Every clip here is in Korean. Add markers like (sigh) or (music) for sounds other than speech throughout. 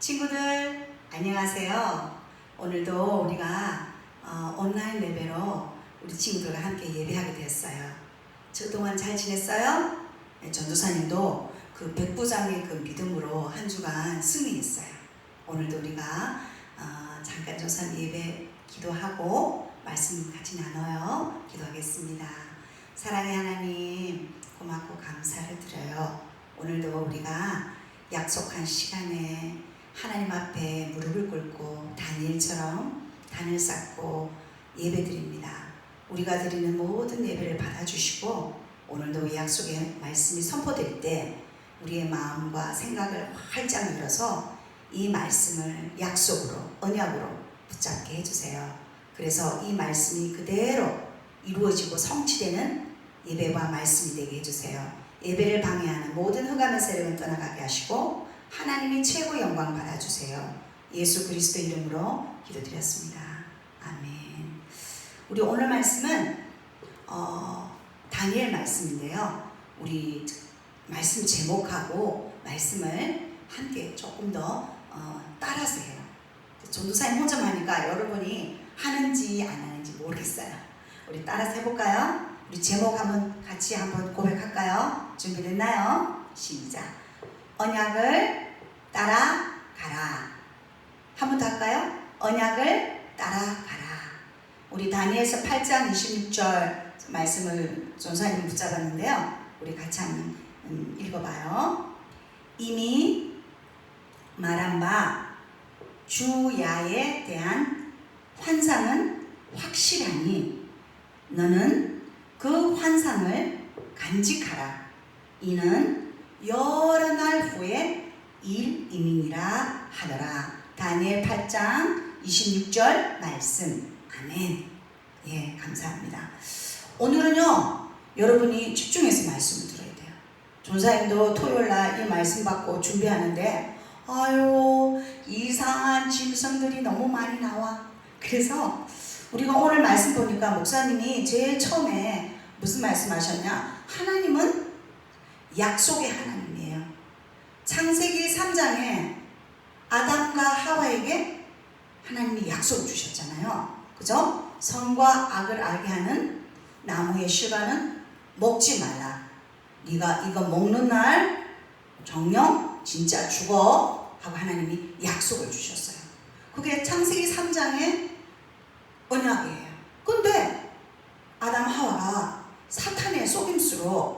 친구들 안녕하세요. 오늘도 우리가 어, 온라인 예배로 우리 친구들과 함께 예배하게 되었어요. 그동안 잘 지냈어요? 네, 전도사님도 그 백부장의 그 믿음으로 한 주간 승리했어요. 오늘도 우리가 어, 잠깐 조선 예배 기도하고 말씀 같이 나눠요. 기도하겠습니다. 사랑의 하나님 고맙고 감사를 드려요. 오늘도 우리가 약속한 시간에 하나님 앞에 무릎을 꿇고 다니엘처럼 단을 쌓고 예배드립니다. 우리가 드리는 모든 예배를 받아주시고 오늘도 이 약속의 말씀이 선포될 때 우리의 마음과 생각을 활짝 열어서 이 말씀을 약속으로 언약으로 붙잡게 해주세요. 그래서 이 말씀이 그대로 이루어지고 성취되는 예배와 말씀이 되게 해주세요. 예배를 방해하는 모든 흑암의 세력을 떠나가게 하시고 하나님이 최고 영광 받아주세요. 예수 그리스도 이름으로 기도드렸습니다. 아멘. 우리 오늘 말씀은 어, 다니엘 말씀인데요. 우리 말씀 제목하고 말씀을 함께 조금 더 어, 따라서 해요. 전도사님 혼자 하니까 여러분이 하는지 안 하는지 모르겠어요. 우리 따라서 해볼까요? 우리 제목 한번 같이 한번 고백할까요? 준비됐나요? 시작. 언약을 따라가라. 한 번 더 할까요? 언약을 따라가라. 우리 다니엘서 8장 26절 말씀을 전사님 붙잡았는데요. 우리 같이 한번 음, 읽어봐요. 이미 말한 바 주야에 대한 환상은 확실하니 너는 그 환상을 간직하라. 이는 여러 날 후에 일임이니라 하더라. 다니엘 8장 26절 말씀. 아멘. 예, 감사합니다. 오늘은요, 여러분이 집중해서 말씀을 들어야 돼요. 전사님도 토요일 날 이 말씀 받고 준비하는데, 아유, 이상한 짐승들이 너무 많이 나와. 그래서 우리가 오늘 말씀 보니까 목사님이 제일 처음에 무슨 말씀 하셨냐? 하나님은 약속의 하나님이에요. 창세기 3장에 아담과 하와에게 하나님이 약속을 주셨잖아요. 그죠? 선과 악을 알게 하는 나무의 실과는 먹지 말라. 네가 이거 먹는 날 정령 진짜 죽어 하고 하나님이 약속을 주셨어요. 그게 창세기 3장의 언약이에요. 근데 아담 하와가 사탄의 속임수로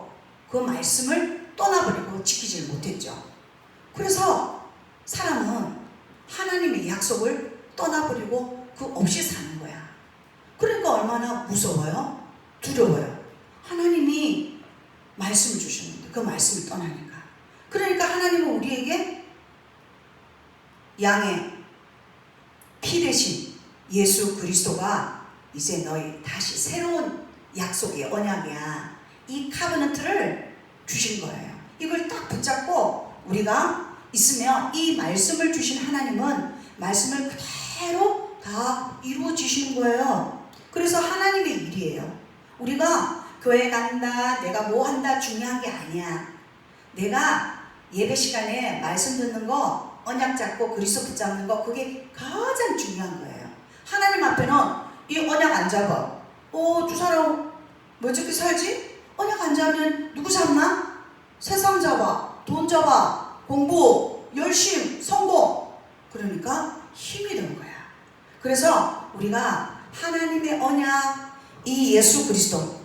그 말씀을 떠나버리고 지키질 못했죠. 그래서 사람은 하나님의 약속을 떠나버리고 그 없이 사는 거야. 그러니까 얼마나 무서워요? 두려워요. 하나님이 말씀을 주셨는데 그 말씀을 떠나니까. 그러니까 하나님은 우리에게 양의 피 대신 예수 그리스도가 이제 너희 다시 새로운 약속의 언약이야. 이 카버넌트를 주신 거예요. 이걸 딱 붙잡고 우리가 있으면 이 말씀을 주신 하나님은 말씀을 그대로 다 이루어지시는 거예요. 그래서 하나님의 일이에요. 우리가 교회 간다, 내가 뭐 한다 중요한 게 아니야. 내가 예배 시간에 말씀 듣는 거, 언약 잡고 그리스도 붙잡는 거, 그게 가장 중요한 거예요. 하나님 앞에는 이 언약 안 잡아. 어, 두 사람 왜 저렇게 살지? 언약 안 잡으면 누구 잡나? 세상 잡아, 돈 잡아, 공부, 열심, 성공. 그러니까 힘이 드는 거야. 그래서 우리가 하나님의 언약, 이 예수 그리스도,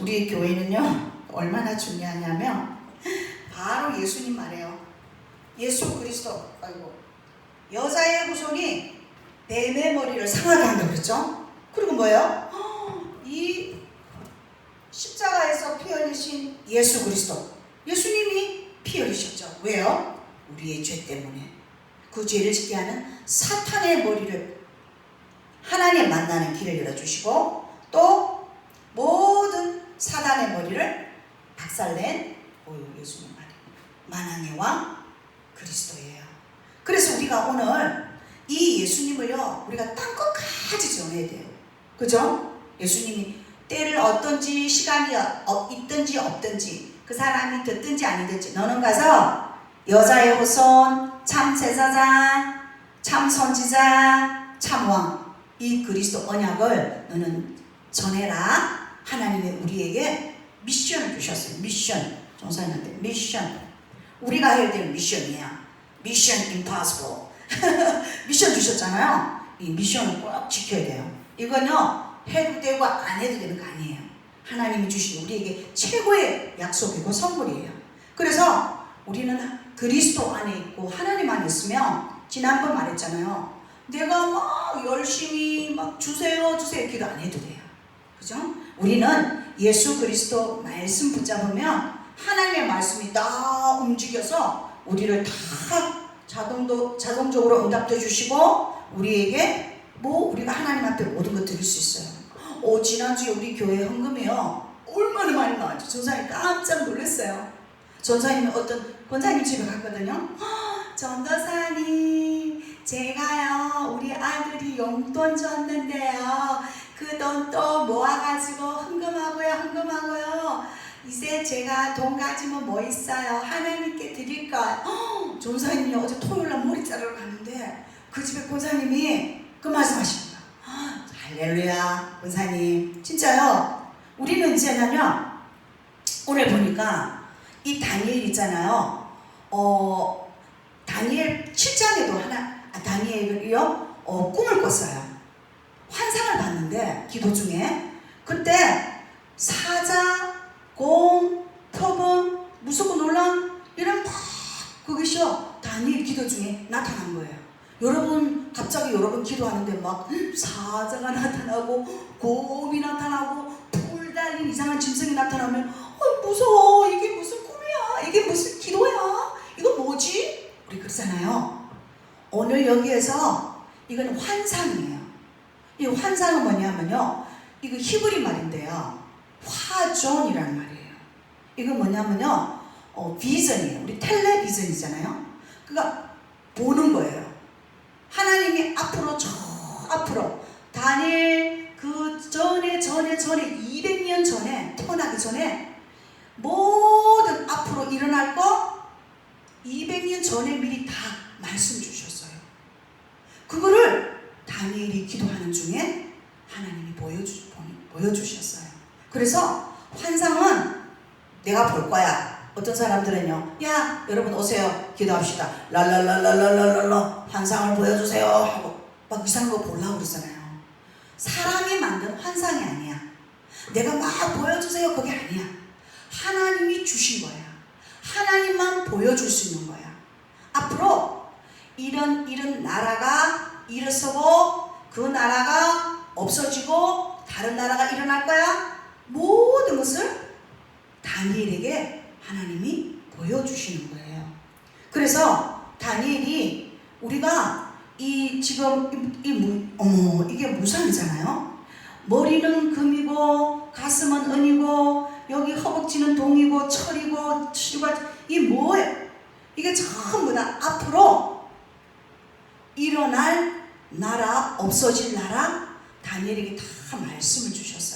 우리 교회는요, 얼마나 중요하냐면, 바로 예수님 말이에요. 예수 그리스도, 아이고, 여자의 후손이 뱀의 머리를 상하게 한다 그랬죠? 그리고 뭐예요? 이 십자가에서 피 흘리신 예수 그리스도. 예수님이 피 흘리셨죠. 왜요? 우리의 죄 때문에. 그 죄를 짓게 하는 사탄의 머리를 하나님 만나는 길을 열어주시고 또 모든 사단의 머리를 박살낸 오유 예수님 말이 만왕의 왕 그리스도예요. 그래서 우리가 오늘 이 예수님을요 우리가 땅 끝까지 전해야 돼요. 그죠? 예수님이 때를 어떤지 시간이 어- 있든지 없든지 그 사람이 듣든지 아니든지 너는 가서 여자의 후손, 참 제사장, 참 선지자, 참 왕. 이 그리스도 언약을 너는 전해라. 하나님의 우리에게 미션을 주셨어요. 미션. 종사님한테 미션. 우리가 해야 될 미션이에요. 미션 임파서블. (laughs) 미션 주셨잖아요. 이 미션을 꼭 지켜야 돼요. 이건요 해도 되고 안 해도 되는 거 아니에요. 하나님이 주신 우리에게 최고의 약속이고 선물이에요. 그래서 우리는 그리스도 안에 있고 하나님 안에 있으면 지난번 말했잖아요. 내가 막 열심히 막 주세요 주세요 기도 안 해도 돼요. 그죠? 우리는 예수 그리스도 말씀 붙잡으면 하나님의 말씀이 다 움직여서 우리를 다 자동도 자동적으로 응답해 주시고 우리에게 뭐 우리가 하나님 앞에 모든 것 드릴 수 있어요. 오 지난주에 우리 교회 헌금이요 얼마나 많이 나왔죠. 전사님 깜짝 놀랐어요. 전사님이 어떤 권사님 집에 갔거든요. 전도사님 제가요 우리 아들이 용돈 줬는데요 그 돈 또 모아가지고 헌금하고요 헌금하고요 이제 제가 돈 가지면 뭐 있어요 하나님께 드릴 것 전사님이 어제 토요일날 머리 자르러 갔는데 그 집에 권사님이 그 말씀하십니다 할렐루야 권사님. 진짜요? 우리는 이제는요? 오늘 보니까 이 다니엘 있잖아요. 어 다니엘 7장에도 하나 아, 다니엘이요? 어, 꿈을 꿨어요. 환상을 봤는데 기도 중에. 그때 사자, 공, 표범, 무섭고 놀란 이런 막 그것이요 다니엘 기도 중에 나타난 거예요. 여러분 갑자기 여러분 기도하는데 막 사자가 나타나고 곰이 나타나고 풀 달린 이상한 짐승이 나타나면 어, 무서워 이게 무슨 꿈이야 이게 무슨 기도야 이거 뭐지? 우리 그러잖아요. 오늘 여기에서 이건 환상이에요. 이 환상은 뭐냐면요. 이거 히브리 말인데요. 화존이라는 말이에요. 이거 뭐냐면요. 어, 비전이에요. 우리 텔레비전이잖아요. 그러니까 보는 거예요. 앞으로 저 앞으로 다니엘 그 전에 전에 전에 200년 전에 태어나기 전에 모든 앞으로 일어날 거 200년 전에 미리 다 말씀 주셨어요. 그거를 다니엘이 기도하는 중에 하나님이 보여주, 보여주셨어요. 그래서 환상은 내가 볼 거야. 어떤 사람들은요, 야, 여러분 오세요. 기도합시다. 랄랄랄랄랄랄랄라 환상을 보여주세요. 하고 막 이상한 거 보려고 그러잖아요. 사람이 만든 환상이 아니야. 내가 막 보여주세요. 그게 아니야. 하나님이 주신 거야. 하나님만 보여줄 수 있는 거야. 앞으로 이런 이런 나라가 일어서고 그 나라가 없어지고 다른 나라가 일어날 거야. 모든 것을 다니엘에게 하나님이 보여주시는 거예요. 그래서 다니엘이 우리가 이 지금 이, 이 무, 어머 이게 무상이잖아요. 머리는 금이고 가슴은 은이고 여기 허벅지는 동이고 철이고 치가 이 뭐예요? 이게 전부 다 앞으로 일어날 나라 없어질 나라 다니엘에게 다 말씀을 주셨어요.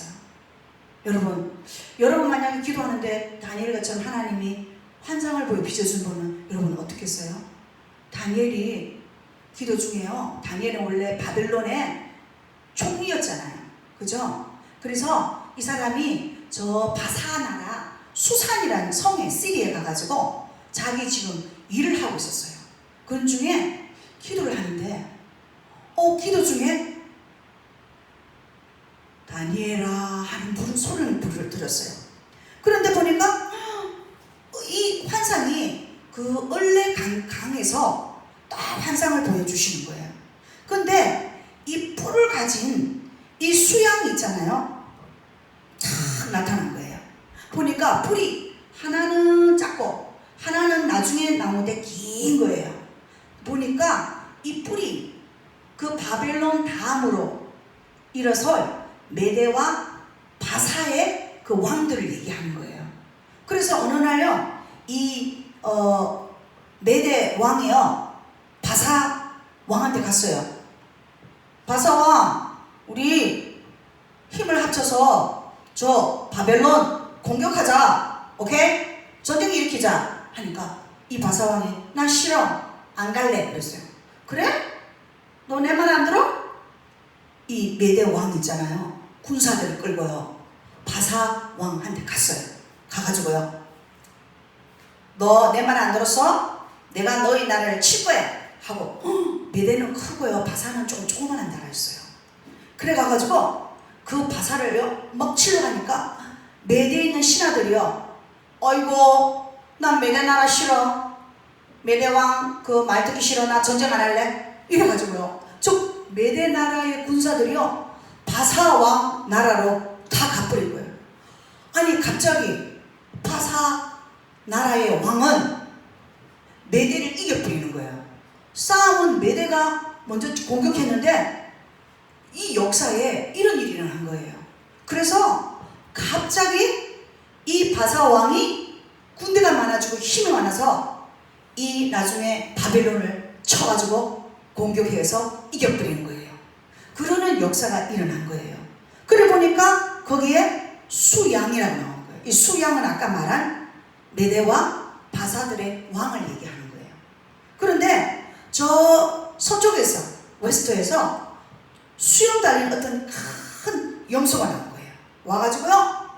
여러분, 여러분 만약에 기도하는데 다니엘 같은 하나님이 환상을 보여 빚어준 분은 여러분 어떻게 했어요? 다니엘이 기도 중에요. 다니엘은 원래 바벨론의 총리였잖아요. 그죠? 그래서 이 사람이 저 바사 나라 수산이라는 성에 시리에 가가지고 자기 지금 일을 하고 있었어요. 그 중에 기도를 하는데 어 기도 중에 다니엘아 하는 부른 소리를 부를 들었어요. 그런데 보니까 이 환상이 그 을레 강, 강에서 딱 환상을 보여주시는 거예요. 근데 이 뿔을 가진 이 수양이 있잖아요. 탁 나타난 거예요. 보니까 뿔이 하나는 작고 하나는 나중에 나오는데 긴 거예요. 보니까 이 뿔이 그 바벨론 다음으로 일어설 메대와 바사의 그 왕들을 얘기하는 거예요. 그래서 어느 날요, 이, 어, 메대 왕이요, 바사 왕한테 갔어요. 바사 왕, 우리 힘을 합쳐서 저 바벨론 공격하자. 오케이? 전쟁 일으키자. 하니까 이 바사 왕이 나 싫어 안 갈래 그랬어요. 그래? 너 내 말 안 들어? 이 메대 왕 있잖아요. 군사들을 끌고요. 바사 왕한테 갔어요. 가가지고요. 너 내 말 안 들었어? 내가 너희 나라를 칠 거야. 하고 헉, 메대는 크고요. 바사는 좀 조그만한 나라였어요. 그래 가가지고 그 바사를요 막 치러 가니까 메대에 있는 신하들이요. 어이구 난 메대 나라 싫어. 메대 왕그 말 듣기 싫어. 나 전쟁 안 할래. 이래가지고요. 저 메대 나라의 군사들이요 바사 왕 나라로. 아니 갑자기 바사 나라의 왕은 메대를 이겨버리는 거예요. 싸움은 메대가 먼저 공격했는데 이 역사에 이런 일이 일어난 거예요. 그래서 갑자기 이 바사 왕이 군대가 많아지고 힘이 많아서 이 나중에 바벨론을 쳐가지고 공격해서 이겨버리는 거예요. 그러는 역사가 일어난 거예요. 그래 보니까 거기에 수양이라고 나온 거예요. 이 수양은 아까 말한 메대와 바사들의 왕을 얘기하는 거예요. 그런데 저 서쪽에서 웨스트에서 수염 달린 어떤 큰 염소가 나온 거예요. 와가지고요,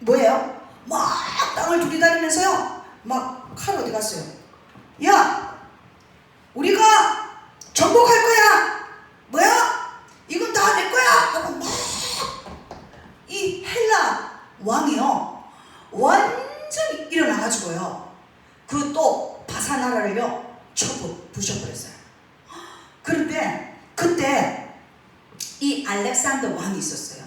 뭐예요? 막 땅을 두리다니면서요, 막 칼 어디 갔어요? 야, 우리가 정복할 거야. 이건 다 내 거야. 하고 막 이 헬라 왕이요, 완전히 일어나가지고요, 그 또 바사 나라를요 쳐부 부셔버렸어요. 그런데 그때 이 알렉산더 왕이 있었어요.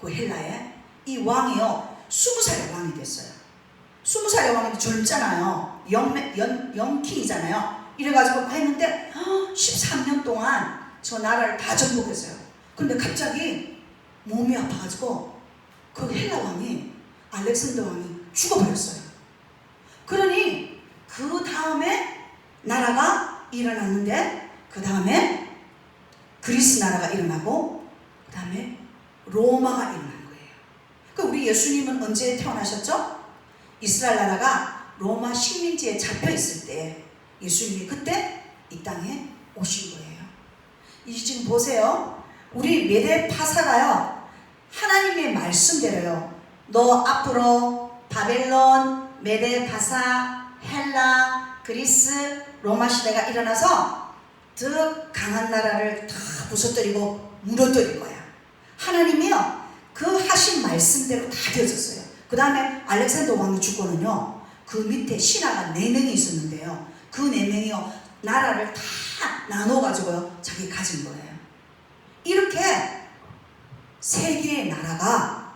그 헬라에 이 왕이요 스무 살의 왕이 됐어요. 스무 살의 왕이 젊잖아요. 영, 연, 영킹이잖아요. 이래가지고 했는데 13년 동안 저 나라를 다 정복했어요. 근데 갑자기 몸이 아파가지고 그 헬라 왕이 알렉산더 왕이 죽어버렸어요. 그러니 그 다음에 나라가 일어났는데 그 다음에 그리스 나라가 일어나고 그 다음에 로마가 일어난 거예요. 그 우리 예수님은 언제 태어나셨죠? 이스라엘 나라가 로마 식민지에 잡혀 있을 때 예수님이 그때 이 땅에 오신 거예요. 이 지금 보세요. 우리 메대 파사가요. 하나님의 말씀대로요. 너 앞으로 바벨론, 메대 파사, 헬라, 그리스, 로마 시대가 일어나서 더 강한 나라를 다 부서뜨리고 무너뜨릴 거야. 하나님이요. 그 하신 말씀대로 다 되어졌어요. 그 다음에 알렉산더 왕이 죽고는요. 그 밑에 신하가 네 명이 있었는데요. 그 네 명이요. 나라를 다 나눠가지고요. 자기 가진 거예요. 이렇게 세 개의 나라가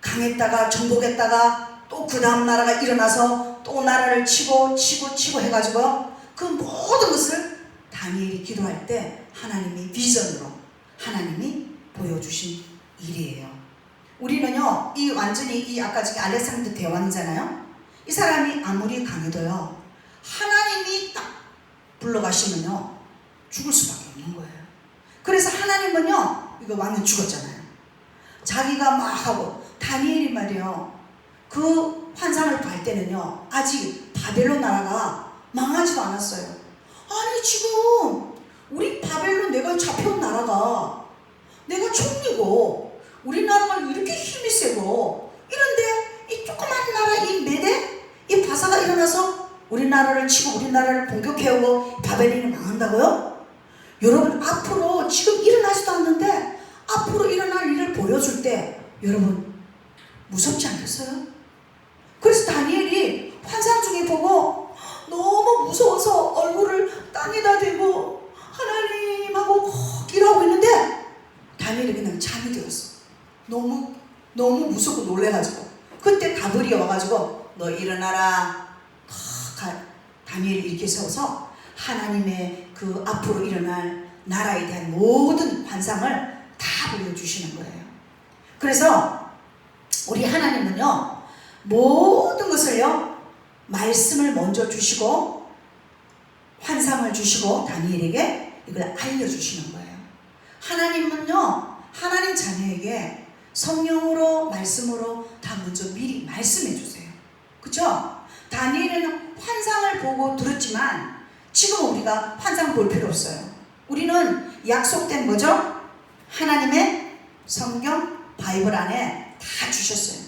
강했다가 정복했다가 또 그 다음 나라가 일어나서 또 나라를 치고 치고 치고 해가지고요. 그 모든 것을 다니엘이 기도할 때 하나님이 비전으로 하나님이 보여주신 일이에요. 우리는요, 이 완전히 이 아까 지금 알렉산더 대왕이잖아요. 이 사람이 아무리 강해도요, 하나님이 딱 불러가시면요, 죽을 수밖에 없는 거예요. 그래서 하나님은요, 이거 왕은 죽었잖아요. 자기가 막 하고, 다니엘이 말이요, 그 환상을 볼 때는요, 아직 바벨론 나라가 망하지도 않았어요. 아니, 지금, 우리 바벨론 내가 잡혀온 나라가, 내가 총리고, 우리나라가 이렇게 힘이 세고, 이런데, 이 조그만 나라, 이 메대, 이 바사가 일어나서 우리나라를 치고 우리나라를 공격해오고 바벨론이 망한다고요? 여러분, 앞으로 지금 일어나지도 않는데, 앞으로 일을 보여줄 때, 여러분, 무섭지 않겠어요? 그래서 다니엘이 환상 중에 보고 너무 무서워서 얼굴을 땅에다 대고 하나님하고 꼭 기도하고 있는데 다니엘이 그냥 잠이 들었어. 너무 너무 무섭고 놀래가지고 그때 가브리 와가지고 너 일어나라. 가- 다니엘이 이렇게 세워서 하나님의 그 앞으로 일어날 나라에 대한 모든 환상을 다 보여주시는 거예요. 그래서 우리 하나님은요 모든 것을요 말씀을 먼저 주시고 환상을 주시고 다니엘에게 이걸 알려주시는 거예요. 하나님은요 하나님 자녀에게 성령으로 말씀으로 다 먼저 미리 말씀해 주세요. 그죠? 다니엘은 환상을 보고 들었지만 지금 우리가 환상 볼 필요 없어요. 우리는 약속된 뭐죠? 하나님의 성경 바이블 안에 다 주셨어요.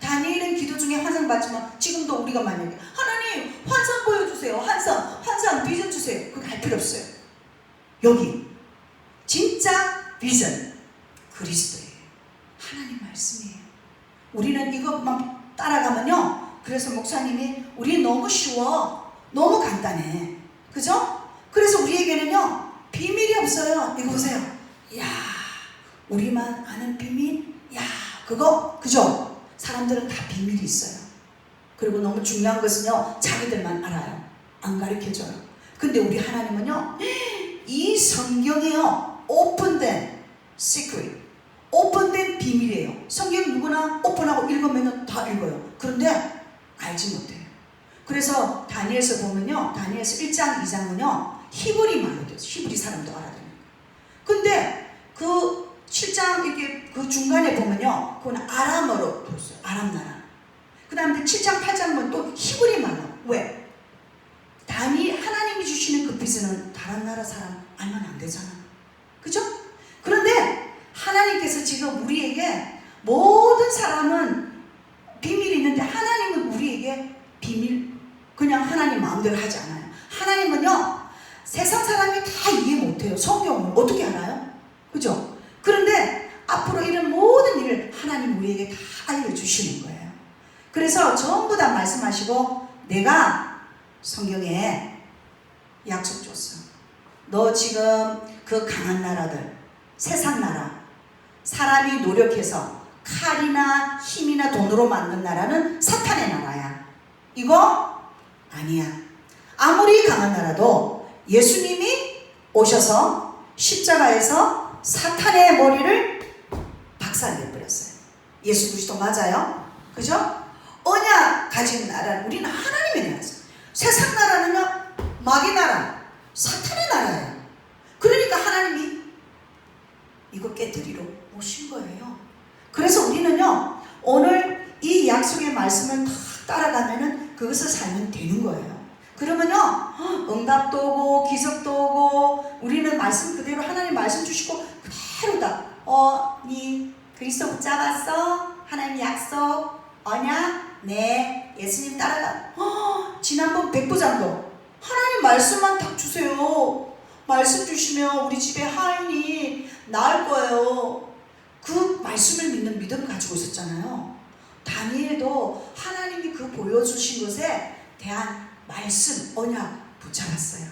다니엘은 기도 중에 환상 봤지만 지금도 우리가 만약에 하나님 환상 보여주세요. 환상, 환상 비전 주세요. 그거 할 필요 없어요. 여기 진짜 비전 그리스도예요. 하나님 말씀이에요. 우리는 이것만 따라가면요. 그래서 목사님이 우리 너무 쉬워. 너무 간단해. 그죠? 그래서 우리에게는요. 비밀이 없어요. 이거 보세요. 야, 우리만 아는 비밀? 야, 그거? 그죠? 사람들은 다 비밀이 있어요. 그리고 너무 중요한 것은요. 자기들만 알아요. 안 가르쳐줘요. 근데 우리 하나님은요. 이 성경에요. 오픈된 시크릿. 오픈된 비밀이에요. 성경 누구나 오픈하고 읽으면 다 읽어요. 그런데 알지 못해요. 그래서 다니엘서 보면요. 다니엘서 1장, 2장은요. 히브리 말로 돼요. 히브리 사람도 알아듣는 거예요. 근데 그 7장 이렇게 그 중간에 보면요. 그건 아람어로 됐어요. 아람 나라. 그 다음에 7장, 8장은 또 히브리 말로. 왜? 다니 하나님이 주시는 그 비전은 다른 나라 사람 알면 안 되잖아. 그죠? 그런데 하나님께서 지금 우리에게 모든 사람은 비밀이 있는데 하나님은 우리에게 비밀 그냥 하나님 마음대로 하지 않아요. 하나님은요 세상 사람이 다 이해 못해요. 성경을 어떻게 알아요? 그죠? 그런데 앞으로 이런 모든 일을 하나님 우리에게 다 알려주시는 거예요. 그래서 전부 다 말씀하시고 내가 성경에 약속 줬어. 너 지금 그 강한 나라들, 세상 나라, 사람이 노력해서 칼이나 힘이나 돈으로 만든 나라는 사탄의 나라야. 이거 아니야. 아무리 강한 나라도 예수님이 오셔서 십자가에서 사탄의 머리를 박살내버렸어요. 예수 그리스도 맞아요? 그죠? 언약 가진 나라는 우리는 하나님의 나라죠. 세상 나라는요, 마귀 나라, 사탄의 나라예요. 그러니까 하나님이 이거 깨뜨리러 오신 거예요. 그래서 우리는요, 오늘 이 약속의 말씀을 다 따라가면은 그것을 살면 되는 거예요. 그러면요, 응답도 오고, 기적도 오고, 우리는 말씀 그대로 하나님 말씀 주시고, 그대로 다, 어, 니 그리스도 붙잡았어? 하나님 약속, 언약? 네, 예수님 따라가. 어, 지난번 백부장도 하나님 말씀만 딱 주세요. 말씀 주시면 우리 집에 하인이 나을 거예요. 그 말씀을 믿는 믿음 가지고 있었잖아요. 다니엘도 하나님이 그 보여주신 것에 대한 말씀, 언약 붙잡았어요.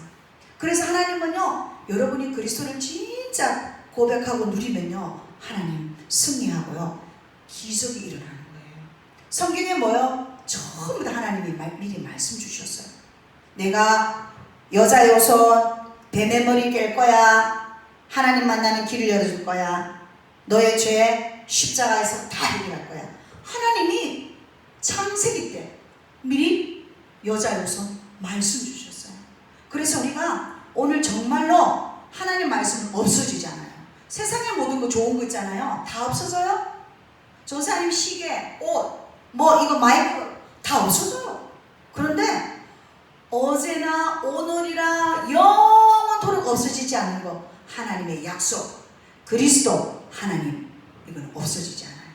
그래서 하나님은요, 여러분이 그리스도를 진짜 고백하고 누리면요, 하나님 승리하고요, 기적이 일어나는 거예요. 성경에 뭐요? 전부 다 하나님이 말, 미리 말씀 주셨어요. 내가 여자 요손, 뱀의 머리 깰 거야. 하나님 만나는 길을 열어줄 거야. 너의 죄 십자가에서 다 해결할 거야. 하나님이 창세기 때 미리 여자 요손 말씀 주셨어요. 그래서 우리가 오늘 정말로 하나님 말씀 없어지지 않아요. 세상에 모든 거 좋은 거 있잖아요. 다 없어져요? 조사님 시계, 옷, 뭐 이거 마이크 다 없어져요. 그런데 어제나 오늘이라 영원토록 없어지지 않는 거 하나님의 약속 그리스도 하나님 이건 없어지지 않아요.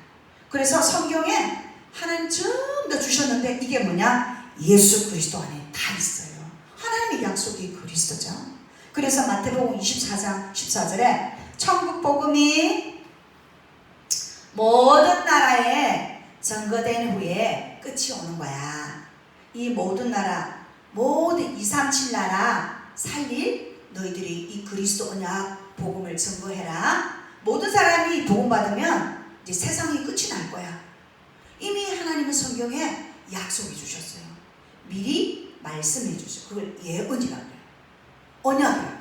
그래서 성경에 하나님 전부 다 주셨는데 이게 뭐냐? 예수 그리스도 안에 다 있어요. 하나님의 약속이 그리스도죠. 그래서 마태복음 24장 14절에 천국 복음이 모든 나라에 전거된 후에 끝이 오는 거야. 이 모든 나라, 모든 237 나라 살릴 너희들이 이 그리스도 언약 복음을 증거해라. 모든 사람이 복음 받으면 이제 세상이 끝이 날 거야. 이미 하나님은 성경에 약속해 주셨어요. 미리 말씀해 주죠. 그걸 예언이라고 해요. 언약이라고 해요.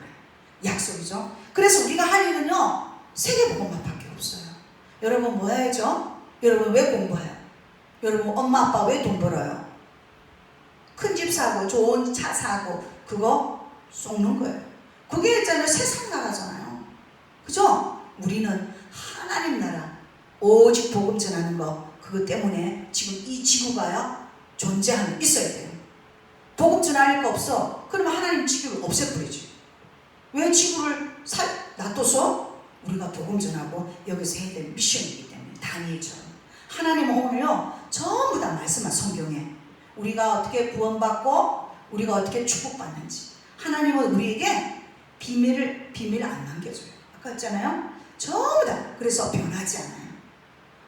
약속이죠. 그래서 우리가 할 일은요. 세계복음만 밖에 없어요. 여러분 뭐 해야죠? 여러분 왜 공부해요? 여러분 엄마 아빠 왜 돈 벌어요? 큰 집 사고 좋은 차 사고 그거 쏟는 거예요. 그게 있잖아요. 세상 나라잖아요. 그죠? 우리는 하나님 나라 오직 복음 전하는 거 그것 때문에 지금 이 지구가요 존재하는 있어야 돼요. 없어. 그러면 하나님 지구를 없애버리지. 왜 지구를 살, 놔둬서 우리가 복음 전하고 여기서 해야 될 미션이기 때문에 다니엘처럼. 하나님은 오늘요 전부 다 말씀한 성경에 우리가 어떻게 구원받고 우리가 어떻게 축복받는지 하나님은 우리에게 비밀을 비밀 안 남겨줘요. 아까 했잖아요. 전부 다 그래서 변하지 않아요.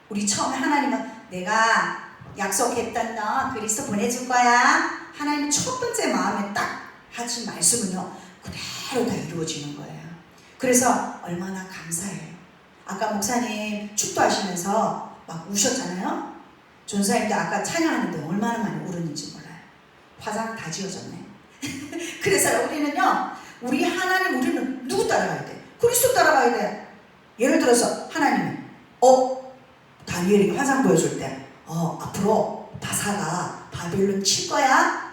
우리 처음에 하나님은 내가 약속했던 너 그리스도 보내줄 거야. 하나님 첫 번째 마음에 딱 하신 말씀은요 그대로 다 이루어지는 거예요. 그래서 얼마나 감사해요. 아까 목사님 축도 하시면서 막 우셨잖아요. 전사님도 아까 찬양하는데 얼마나 많이 울었는지 몰라요. 화장 다 지워졌네. (laughs) 그래서 우리는요, 우리 하나님 우리는 누구 따라가야 돼? 그리스도 따라가야 돼. 예를 들어서 하나님이 어 다니엘이 화상 보여줄 때, 어 앞으로 바사가 바벨론 칠 거야.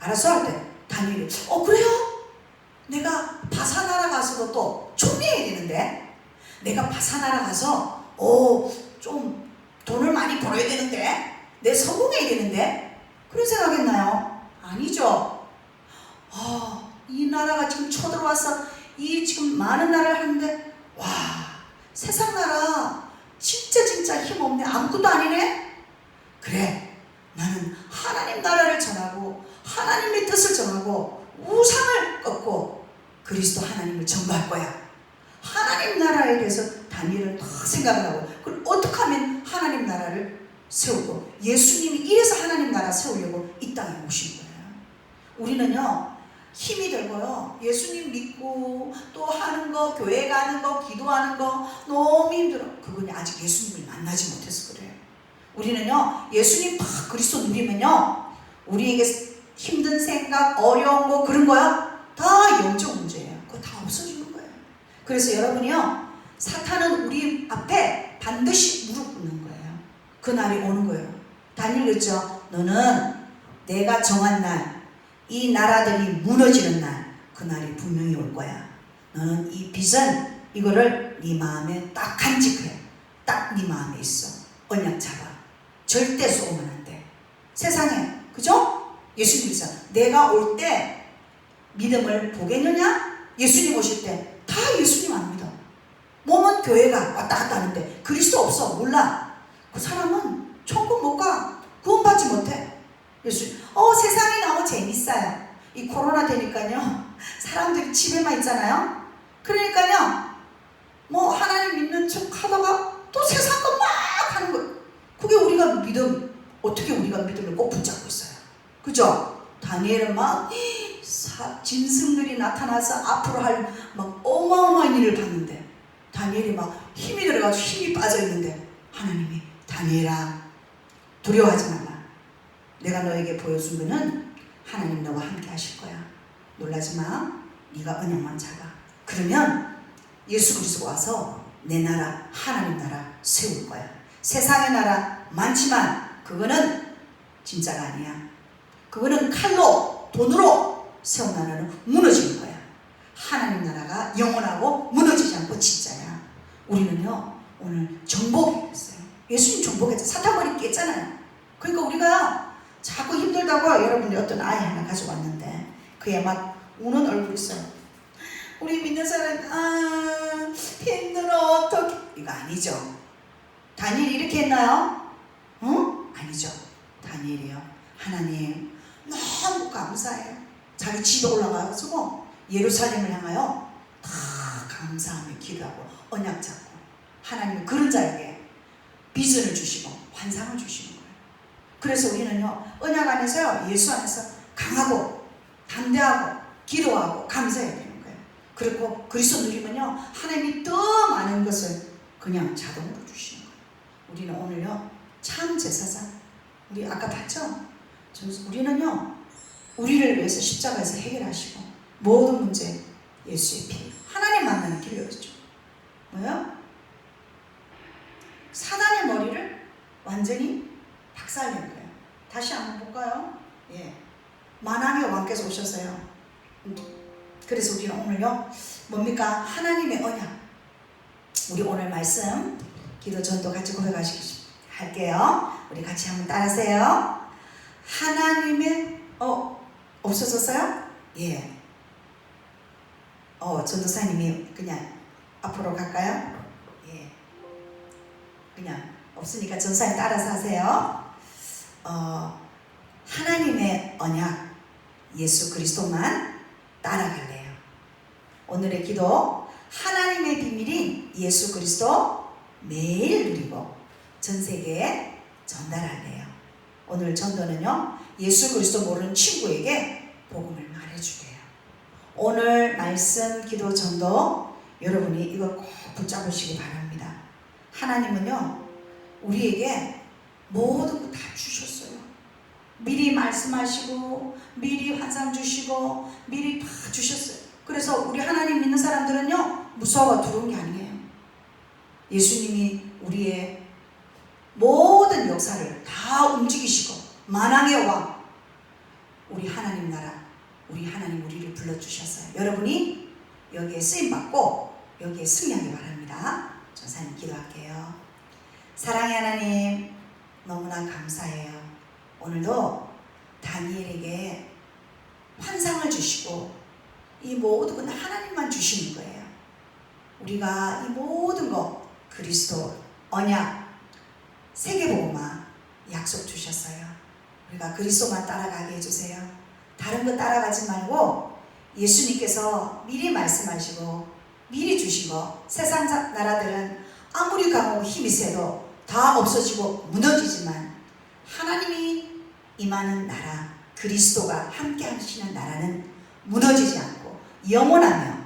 알았어 할 때, 다니엘이 어 그래요? 내가 바사 나라 가서도 또 총리해야 되는데, 내가 바사 나라 가서 어좀 돈을 많이 벌어야 되는데, 내 성공해야 되는데, 그런 생각했나요? 아니죠. 아, 이 나라가 지금 쳐들어와서 이 지금 많은 나라를 하는데, 와, 세상 나라 진짜 진짜 힘없네. 아무것도 아니네? 그래, 나는 하나님 나라를 전하고, 하나님의 뜻을 전하고, 우상을 꺾고, 그리스도 하나님을 전부할 거야. 하나님 나라에 대해서 다니엘은 더 생각을 하고, 그럼 어떻게 하면 하나님 나라를 세우고, 예수님이 이래서 하나님 나라 세우려고 이 땅에 오신 거예요. 우리는요, 힘이 들고요. 예수님 믿고 또 하는 거, 교회 가는 거, 기도하는 거 너무 힘들어. 그건 아직 예수님을 만나지 못해서 그래요. 우리는요, 예수님 다 그리스도 누리면요, 우리에게 힘든 생각, 어려운 거 그런 거야 다 영적 문제예요. 그거 다 없어지는 거예요. 그래서 여러분이요, 사탄은 우리 앞에 반드시 무릎 꿇는 거예요. 그 날이 오는 거예요. 다니엘 그랬죠. 너는 내가 정한 날, 이 나라들이 무너지는 날, 그 날이 분명히 올 거야. 너는 이 빚은 이거를 네 마음에 딱 간직해. 딱 네 마음에 있어. 언약 잡아. 절대 쏘면 안 돼. 세상에, 그죠? 예수님께서 내가 올 때 믿음을 보겠느냐? 예수님 오실 때 다 예수님 안 믿어. 몸은 교회가 왔다 갔다 하는데 그리스도 없어. 몰라. 그 사람은 천국 못 가. 구원받지 못해. 예수, 어, 세상이 너무 재밌어요. 이 코로나 되니까요. 사람들이 집에만 있잖아요. 그러니까요. 뭐, 하나님 믿는 척 하다가 또 세상 거막 하는 거. 그게 우리가 믿음, 어떻게 우리가 믿음을 꼭 붙잡고 있어요. 그죠? 다니엘은 막, 사, 짐승들이 나타나서 앞으로 할 막 어마어마한 일을 봤는데, 다니엘이 막 힘이 들어가지고 힘이 빠져 있는데, 하나님이 다니엘아, 두려워하지 말라. 내가 너에게 보여준 거는 하나님 너와 함께 하실 거야. 놀라지 마. 네가 언약만 잡아. 그러면 예수 그리스도 와서 내 나라 하나님 나라 세울 거야. 세상의 나라 많지만 그거는 진짜가 아니야. 그거는 칼로 돈으로 세운 나라는 무너지는 거야. 하나님 나라가 영원하고 무너지지 않고 진짜야. 우리는요 오늘 정복했어요. 예수님 정복했죠. 사탄머리 깼잖아요. 그러니까 우리가 자꾸 힘들다고 여러분이 어떤 아이 하나 가져왔는데 그애 막 우는 얼굴 있어요. 우리 믿는 사람 아 힘들어 어떻게 이거 아니죠. 다니엘이 이렇게 했나요? 응? 아니죠. 다니엘이요. 하나님 너무 감사해요. 자기 집에 올라가서 예루살렘을 향하여 다 감사하며 기도하고 언약 잡고 하나님 그런 자에게 비전을 주시고 환상을 주시는 거예요. 그래서 우리는요 언약 안에서요 예수 안에서 강하고 담대하고 기도하고 감사해야 되는 거예요. 그리고 그리스도 누리면요 하나님이 더 많은 것을 그냥 자동으로 주시는 거예요. 우리는 오늘요 참 제사장 우리 아까 봤죠? 우리는요 우리를 위해서 십자가에서 해결하시고 모든 문제 예수의 피 하나님 만나는 길이었죠. 뭐요? 사단의 머리를 완전히 박살낸 거예요. 다시 한번 볼까요? 예. 만왕의 왕께서 오셨어요. 그래서 우리는 오늘요, 뭡니까? 하나님의 언약. 우리 오늘 말씀, 기도 전도 같이 고백하시기 할게요. 우리 같이 한번 따라하세요. 하나님의, 어, 없어졌어요? 예. 어, 전도사님이 그냥 앞으로 갈까요? 예. 그냥 없으니까 전사님 따라서 하세요. 어, 하나님의 언약, 예수 그리스도만 따라갈래요. 오늘의 기도, 하나님의 비밀인 예수 그리스도 매일 누리고 전 세계에 전달할래요. 오늘 전도는요, 예수 그리스도 모르는 친구에게 복음을 말해주게요. 오늘 말씀, 기도, 전도 여러분이 이거 꼭 붙잡으시기 바랍니다. 하나님은요, 우리에게 모든 거 다 주셨어요. 미리 말씀하시고, 미리 환상 주시고, 미리 다 주셨어요. 그래서 우리 하나님 믿는 사람들은요, 무서워 들어온 게 아니에요. 예수님이 우리의 모든 역사를 다 움직이시고, 만왕의 왕, 우리 하나님 나라, 우리 하나님 우리를 불러주셨어요. 여러분이 여기에 쓰임받고, 여기에 승리하기 바랍니다. 전사님 기도할게요. 사랑의 하나님, 너무나 감사해요. 오늘도 다니엘에게 환상을 주시고 이 모든 건 하나님만 주시는 거예요. 우리가 이 모든 거 그리스도 언약 세계복음화 약속 주셨어요. 우리가 그리스도만 따라가게 해주세요. 다른 거 따라가지 말고 예수님께서 미리 말씀하시고 미리 거 세상 자- 나라들은 아무리 강하고 힘이 세도 다 없어지고 무너지지만 하나님이 임하는 나라 그리스도가 함께 하시는 나라는 무너지지 않고 영원하며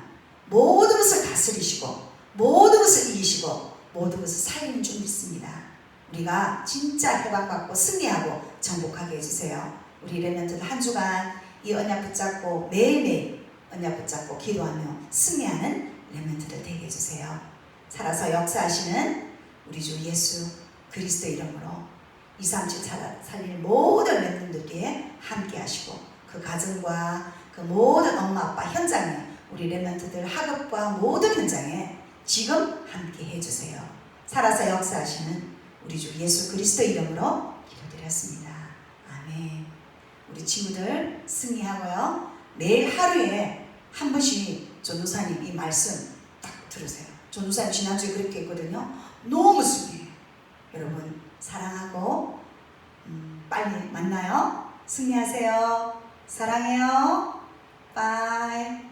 모든 것을 다스리시고 모든 것을 이기시고 모든 것을 살리는 줄 믿습니다. 우리가 진짜 해방받고 승리하고 정복하게 해주세요. 우리 레멘트들 한 주간 이 언약 붙잡고 매일매일 언약 붙잡고 기도하며 승리하는 레멘트들 되게 해주세요. 살아서 역사하시는 우리 주 예수 그리스도 이름으로 237 살릴 모든 렘넌트들께 함께 하시고 그 가정과 그 모든 엄마 아빠 현장에 우리 렘넌트들 학업과 모든 현장에 지금 함께 해주세요. 살아서 역사하시는 우리 주 예수 그리스도 이름으로 기도드렸습니다. 아멘. 우리 친구들 승리하고요. 매일 하루에 한 번씩 전도사님 이 말씀 딱 들으세요. 전도사님 지난주에 그렇게 했거든요. 너무 승리해요. 여러분 사랑하고 음, 빨리 만나요. 승리하세요. 사랑해요. 바이.